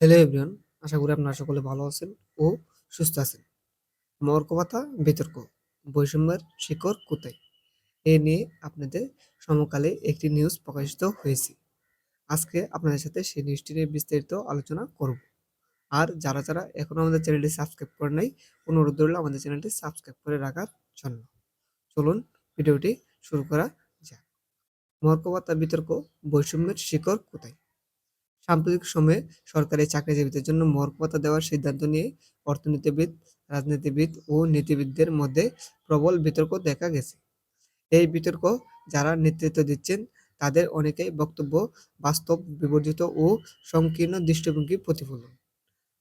Hello everyone আশা করি আপনারা সকলে ভালো আছেন ও সুস্থ আছেন। মর্ক ভাতা বিতর্ক, বৈষম্যের শিকড় কোথায়? এ নিয়ে আপনাদের সমকালে একটি নিউজ প্রকাশিত হয়েছে। আজকে আপনাদের সাথে সেই নিউজটি নিয়ে বিস্তারিত আলোচনা করব। আর যারা যারা এখনও আমাদের চ্যানেলটি সাবস্ক্রাইব করে নাই, অনুরোধ রইল আমাদের চ্যানেলটি সাবস্ক্রাইব করে রাখার জন্য। চলুন ভিডিওটি শুরু করা যাক। মর্ক ভাতা বিতর্ক, বৈষম্যের শিকড় কোথায়? সাম্প্রতিক সময়ে সরকারি চাকরিজীবীদের জন্য মর্গ ভাতা দেওয়ার সিদ্ধান্ত নিয়ে অর্থনীতিবিদ, রাজনীতিবিদ ও নীতিবিদদের মধ্যে প্রবল বিতর্ক দেখা গেছে। এই বিতর্ক যারা নেতৃত্ব দিচ্ছেন, তাদের অনেকেই বক্তব্য বাস্তব, বিবর্জিত ও সংকীর্ণ দৃষ্টিভঙ্গি প্রতিফলন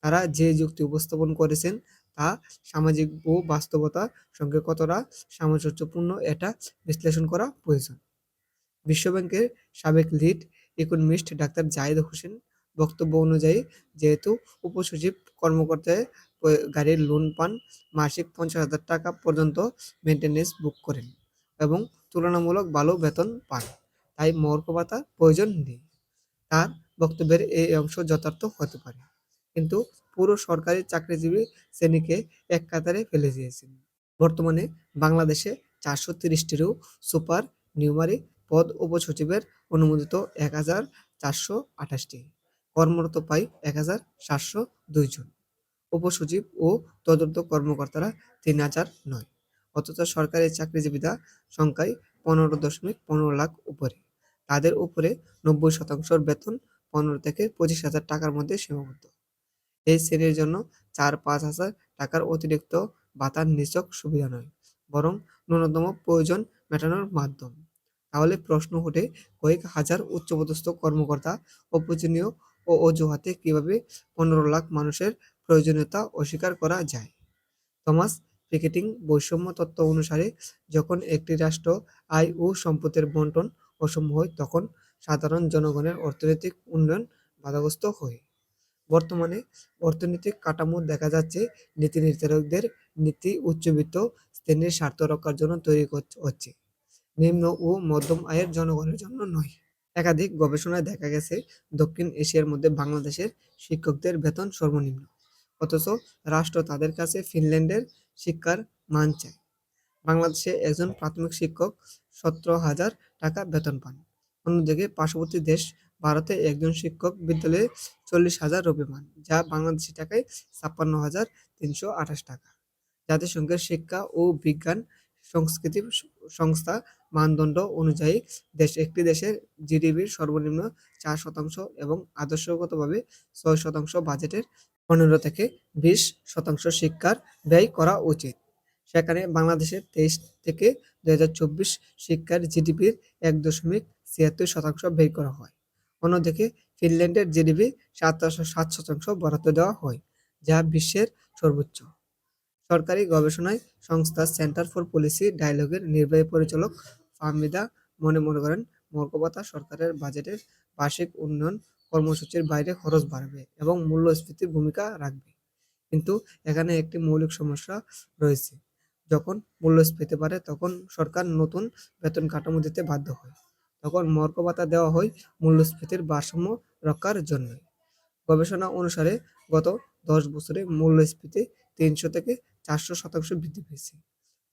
তারা যে যুক্তি উপস্থাপন করেছেন, তা সামাজিক ও বাস্তবতা সঙ্গে কতটা সামঞ্জস্যপূর্ণ, এটা বিশ্লেষণ করা প্রয়োজন। বিশ্বব্যাংকের সাবেক lead economist doctor Zahid Hossain বক্তব্য অনুযায়ী যেহেতু উপসচিব কর্মকর্তায় গাড়ির লোন পান, মাসিক পঞ্চাশ হাজার টাকা পর্যন্ত মেনটেন্যান্স বুক করেন এবং তুলনামূলক ভালো বেতন পান। তাই মর্ক ভাতার প্রয়োজন নেই। তার বক্তব্যের এই অংশ যথার্থ হতে পারে। কিন্তু পুরো সরকারি চাকরিজীবী শ্রেণীকে এক কাতারে ফেলে দিয়েছেন। বর্তমানে বাংলাদেশে চারশো তিরিশটিরও সুপার নিউমারি পদ উপসচিবের অনুমোদিত এক হাজার চারশো আঠাশটি। কর্মরত পাই এক হাজার সাতশো দুইজন উপসচিব ও তদন্ত কর্মকর্তারা তিন হাজার নয়। অথচ সরকারি চাকরিজীবীরা সংখ্যায় পনেরো দশমিক পনেরো লাখ উপরে। তাদের উপরে নব্বই শতাংশের বেতন পনেরো থেকে পঁচিশ হাজার টাকার মধ্যে সীমাবদ্ধ। এই শ্রেণির জন্য চার পাঁচ হাজার টাকার অতিরিক্ত বাতার নিচক সুবিধা নয়, বরং ন্যূনতম প্রয়োজন মেটানোর মাধ্যম। তাহলে প্রশ্ন ওঠে, কয়েক হাজার উচ্চপদস্থ কর্মকর্তা অপ্রয়োজনীয় ও অজুহাতে কীভাবে পনেরো লাখ মানুষের প্রয়োজনীয়তা অস্বীকার করা যায়? থমাস পিকেটিং বৈষম্য তত্ত্ব অনুসারে, যখন একটি রাষ্ট্র আয় ও সম্পদের বন্টন অসম হয়, তখন সাধারণ জনগণের অর্থনৈতিক উন্নয়ন বাধাগ্রস্ত হয়। বর্তমানে অর্থনৈতিক কাঠামো দেখা যাচ্ছে, নীতি নির্ধারকদের নীতি উচ্চবিত্ত শ্রেণির স্বার্থ রক্ষার জন্য তৈরি হচ্ছে। নিম্ন ও মধ্যম আয়ের জনগণের জন্য নয়। একাধিক গবেষণায় দেখা গেছে, দক্ষিণ এশিয়ার মধ্যে বাংলাদেশের শিক্ষকদের বেতন সর্বনিম্ন। অথচ রাষ্ট্র তাদের কাছে ফিনল্যান্ডের শিক্ষার মান চায়। বাংলাদেশে একজন প্রাথমিক শিক্ষক সতেরো হাজার টাকা বেতন পান। অন্যদিকে পার্শ্ববর্তী দেশ ভারতে একজন শিক্ষক বিদ্যালয়ে চল্লিশ হাজার রুপি পান, যা বাংলাদেশি টাকায় ছাপ্পান্ন হাজার তিনশো আঠাশ টাকা। জাতিসংঘের শিক্ষা ও বিজ্ঞান সংস্কৃতি সংস্থা মানদণ্ড অনুযায়ী দেশ, একটি দেশের জিডিপির সর্বনিম্ন চার শতাংশ এবং আদর্শগতভাবে ছয় শতাংশ বাজেটের পনেরো থেকে বিশ শতাংশ শিক্ষার ব্যয় করা উচিত। সেখানে বাংলাদেশের তেইশ থেকে দু হাজার চব্বিশ শিক্ষার জিডিপির এক দশমিক ছিয়াত্তর শতাংশ ব্যয় করা হয়। অন্যদিকে ফিনল্যান্ডের জিডিপি সাত সাত শতাংশ বরাদ্দ দেওয়া হয়, যা বিশ্বের সর্বোচ্চ। সরকারি গবেষণায় সংস্থা সেন্টার ফর পলিসি ডায়ালগের নির্বাহী পরিচালক ফাহমিদা মনে মনে করেন মর্কবাতা সরকারের বাজেটের বার্ষিক উন্নয়ন কর্মসূচির বাইরে খরচ বাড়বে এবং মূল্যস্ফীতির ভূমিকা রাখবে। কিন্তু এখানে একটি মৌলিক সমস্যা রয়েছে। যখন মূল্যস্ফীতি বাড়ে, তখন সরকার নতুন বেতন কাঠামো দিতে বাধ্য হয়। তখন মর্কবাতা দেওয়া হয় মূল্যস্ফীতির ভারসাম্য রক্ষার জন্য। গবেষণা অনুসারে গত দশ বছরে মূল্যস্ফীতি তিনশো থেকে চারশো শতাংশ বৃদ্ধি পেয়েছে।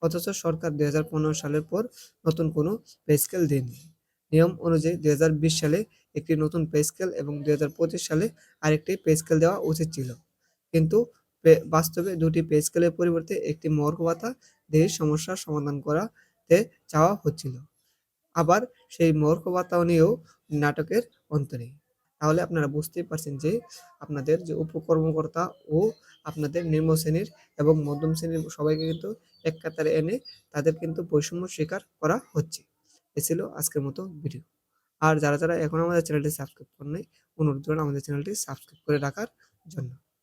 অথচ সরকার দু হাজার পনেরো সালের পর নতুন কোনো পে স্কেল দেয়নি। নিয়ম অনুযায়ী দু হাজার বিশ সালে একটি নতুন পে স্কেল এবং দুই হাজার পঁচিশ সালে আরেকটি পে স্কেল দেওয়া উচিত ছিল। কিন্তু বাস্তবে দুটি পে স্কেলের পরিবর্তে একটি মর্গ ভাতা দিয়ে সমস্যার সমাধান করাতে চাওয়া হচ্ছিল। আবার সেই মর্গ ভাতা নিয়েও নাটকের অন্ত নেই তাহলে আপনারা বুঝতেই পারছেন যে আপনাদের যে উপকর্মকর্তা ও আপনাদের নিম্ন শ্রেণির এবং মধ্যম শ্রেণির সবাইকে কিন্তু এক কাতারে এনে তাদের কিন্তু বৈষম্য স্বীকার করা হচ্ছে। এ ছিল আজকের মতো ভিডিও। আর যারা যারা এখন আমাদের চ্যানেলটি সাবস্ক্রাইব করেন নাই অনুরোধ আমাদের চ্যানেলটি সাবস্ক্রাইব করে রাখার জন্য।